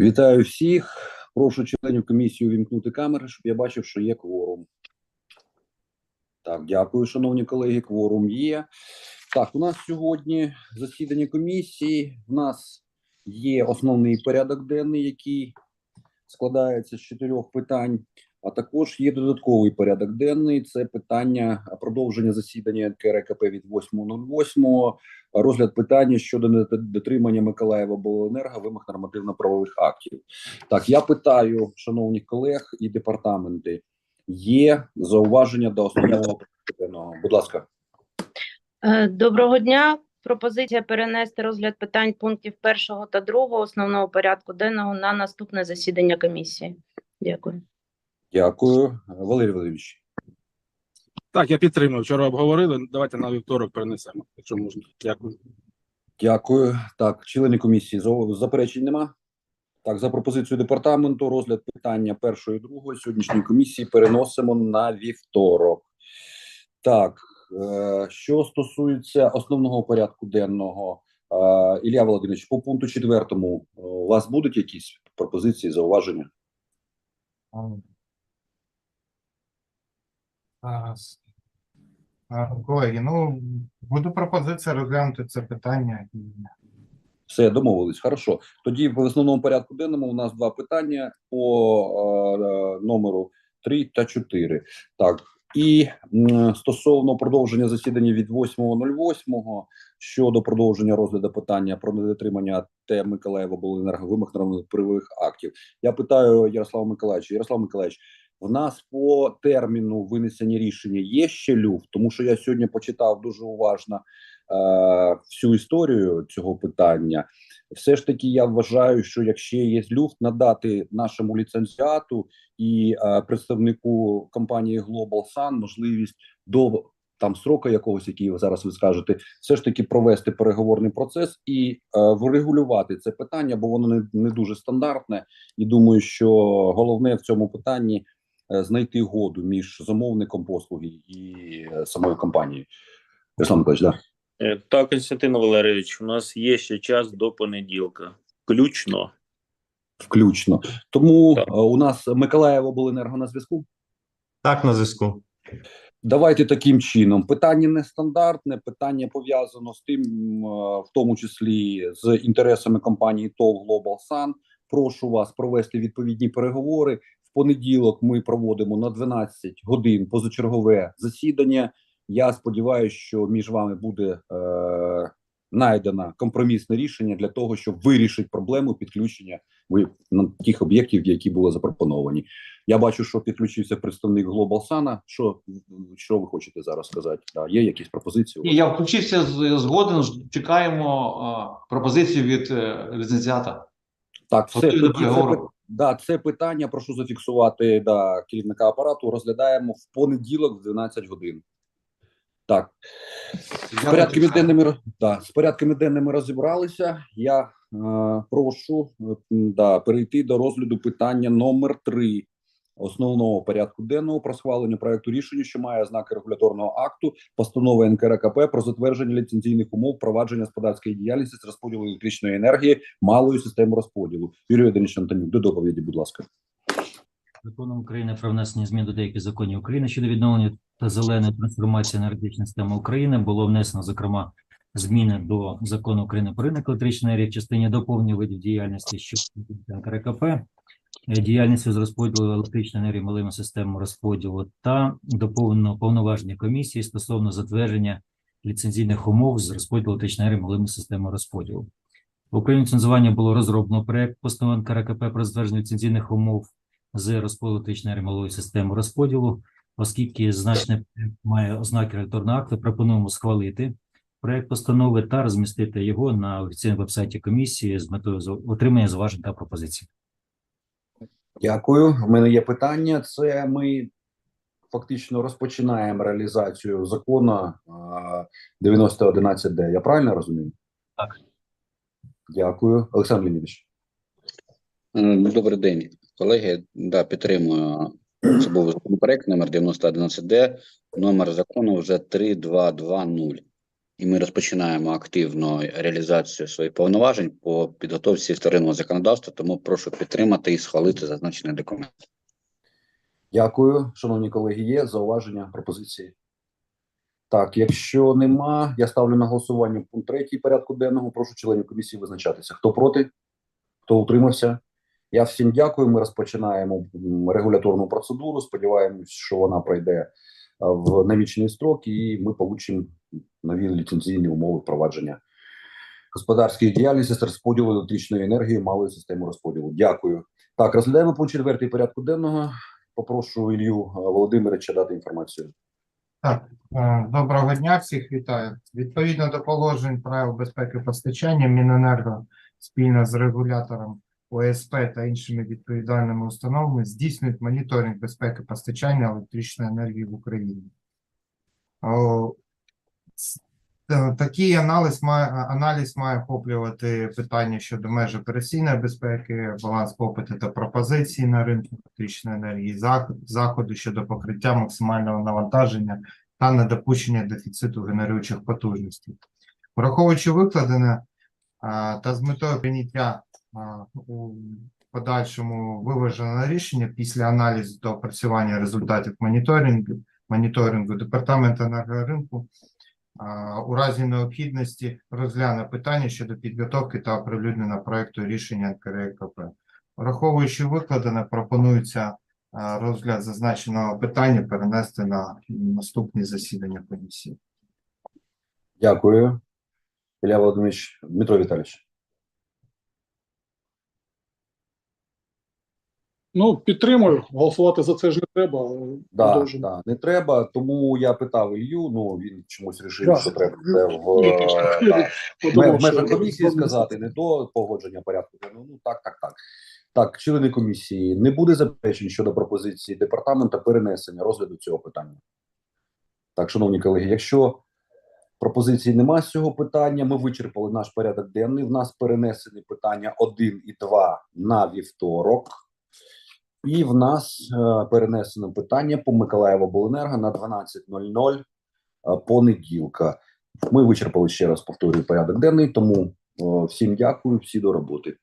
Вітаю всіх. Прошу членів комісії увімкнути камери, щоб я бачив, що є кворум. Так, дякую, шановні колеги. Кворум є. Так, у нас сьогодні засідання комісії. У нас є основний порядок денний, який складається з чотирьох питань. А також є додатковий порядок денний. Це питання продовження засідання НКРКП від 8.08, розгляд питання щодо недот- дотримання Миколаєва обленерго вимог нормативно-правових актів. Так, я питаю, шановних колег і департаменти, є зауваження до основного денного? Будь ласка. Е, Доброго дня. Пропозиція перенести розгляд питань пунктів першого та другого основного порядку денного на наступне засідання комісії. Дякую. Дякую, Валерій Валерійович. Так, я підтримую. Вчора обговорили. Давайте на вівторок перенесемо, якщо можна. Дякую. Дякую. Так, члени комісії за- заперечень нема. Так, за пропозицією департаменту, розгляд питання першої і другої сьогоднішньої комісії переносимо на вівторок. Так, е, що стосується основного порядку денного, е, Ілля Володимирович, по пункту четвертому, е, у вас будуть якісь пропозиції, зауваження? Колеги, ну буде пропозиція розглянути це питання. Все, домовились. Хорошо. Тоді в основному порядку денному у нас два питання по е, номеру 3 та 4. Так. І стосовно продовження засідання від 8.08 щодо продовження розгляду питання про недотримання ТЕ Миколаєва обленерго вимог нормативних актів. Я питаю Ярослава Миколаївича. Ярослав Миколаївич, в нас по терміну винесення рішення є ще люфт, тому що я сьогодні почитав дуже уважно е, всю історію цього питання. Все ж таки, я вважаю, що якщо є люфт, надати нашому ліцензіату і е, представнику компанії Global Sun можливість до там строка якогось, який ви зараз ви скажете, все ж таки провести переговорний процес і е, врегулювати це питання, бо воно не, не дуже стандартне. І думаю, що головне в цьому питанні знайти году між замовником послуги і е, самою компанією. Ярослав Миколаївич, да. Е, Так, Константин Валерійович, у нас є ще час до понеділка. Включно. включно. Тому Так. е, у нас Миколаїв обленерго на зв'язку. Так, на зв'язку. Давайте таким чином. Питання нестандартне, питання пов'язано з тим, е, в тому числі з інтересами компанії ТОВ Global Sun. Прошу вас провести відповідні переговори. В понеділок ми проводимо на 12 годин позачергове засідання. Я сподіваюся, що між вами буде е, знайдено компромісне рішення для того, щоб вирішити проблему підключення ви- на тих об'єктів, які були запропоновані. Я бачу, що підключився представник Global Sun. Що, що ви хочете зараз сказати? Да, є якісь пропозиції? Ні, я включився згоден. Чекаємо а, пропозицію від е, ліцензіата. Так, все це, це, да, це питання. Прошу зафіксувати да, керівника апарату. Розглядаємо в понеділок в 12 годин. Так, з порядками денними да, з порядками денними розібралися. Я е, прошу е, да, перейти до розгляду питання номер 3 основного порядку денного про схвалення проекту рішення, що має ознаки регуляторного акту, постанови НКРКП про затвердження ліцензійних умов провадження господарської діяльності з розподілу електричної енергії малої системи розподілу. Юрій Володимирович Антонюк, до доповіді, будь ласка. Законом України про внесення змін до деяких законів України щодо відновлення та зеленої трансформації енергетичної системи України було внесено, зокрема, зміни до закону України про ринок електричної енергії в частині доповнення видів діяльності, що НКРКП, діяльністю з розподілу електричної енергії малими системами розподілу та доповнено повноваження комісії стосовно затвердження ліцензійних умов з розподілу електричної енергії малими системами розподілу. В Україні ліцензування було розроблено проект постанови НКРКП про затвердження ліцензійних умов з розподілу електричної енергії малої системи розподілу, оскільки значне має ознаки регуляторного акту, пропонуємо схвалити проект постанови та розмістити його на офіційному вебсайті комісії з метою отримання зважень та пропозицій. Дякую. В мене є питання. Це ми фактично розпочинаємо реалізацію закону а, 9011Д. Я правильно розумію? Так. Дякую, Олександр Леонідович. Добрий день, колеги. Да, підтримую. Це був законопроект номер 9011Д, номер закону вже 3220. І ми розпочинаємо активно реалізацію своїх повноважень по підготовці вторинного законодавства. Тому прошу підтримати і схвалити зазначений документ. Дякую, шановні колеги. Є зауваження, пропозиції? Так, якщо нема, я ставлю на голосування пункт третій порядку денного. Прошу членів комісії визначатися. Хто проти? Хто утримався? Я всім дякую. Ми розпочинаємо регуляторну процедуру. Сподіваємось, що вона пройде в намічений строк, і ми получимо нові ліцензійні умови впровадження господарської діяльності з розподілу електричної енергії малої системи розподілу. Дякую. Так, розглядаємо пункт четвертий порядку денного. Попрошу Ілью е, Володимировича дати інформацію. Так, е, доброго дня, всіх вітаю. Відповідно до положень правил безпеки постачання, Міненерго спільно з регулятором ОСП та іншими відповідальними установами здійснюють моніторинг безпеки постачання електричної енергії в Україні. Е, Такий аналіз має аналіз має охоплювати питання щодо меж операційної безпеки, баланс попиту та пропозиції на ринку електричної енергії, зах- заходи щодо покриття максимального навантаження та недопущення дефіциту генеруючих потужностей. Враховуючи викладене та з метою прийняття у подальшому виваженого рішення після аналізу та опрацювання результатів моніторингу, моніторингу Департамент енергоринку у разі необхідності розгляне питання щодо підготовки та оприлюднення проекту рішення НКРЕКП. Враховуючи викладене, пропонується розгляд зазначеного питання перенести на наступні засідання комісії. Дякую. Ілля Володимирович, Дмитро Віталійович. Ну, підтримую. Голосувати за це ж не треба. але Да, да, не треба. Тому я питав Ілью. Ну він чомусь рішив, Да. що треба це в, е, да, в межах комісії сказати, не до погодження порядку. Ну так, так, так. Так, члени комісії, не буде заперечень щодо пропозиції департамента перенесення розгляду цього питання. Так, шановні колеги, якщо пропозицій немає з цього питання, ми вичерпали наш порядок денний. В нас перенесені питання 1 і 2 на вівторок. І в нас е, перенесено питання по Миколаєво Обленерго на 12.00 е, понеділка. Ми вичерпали ще раз повторюю порядок денний, тому е, всім дякую, всі до роботи.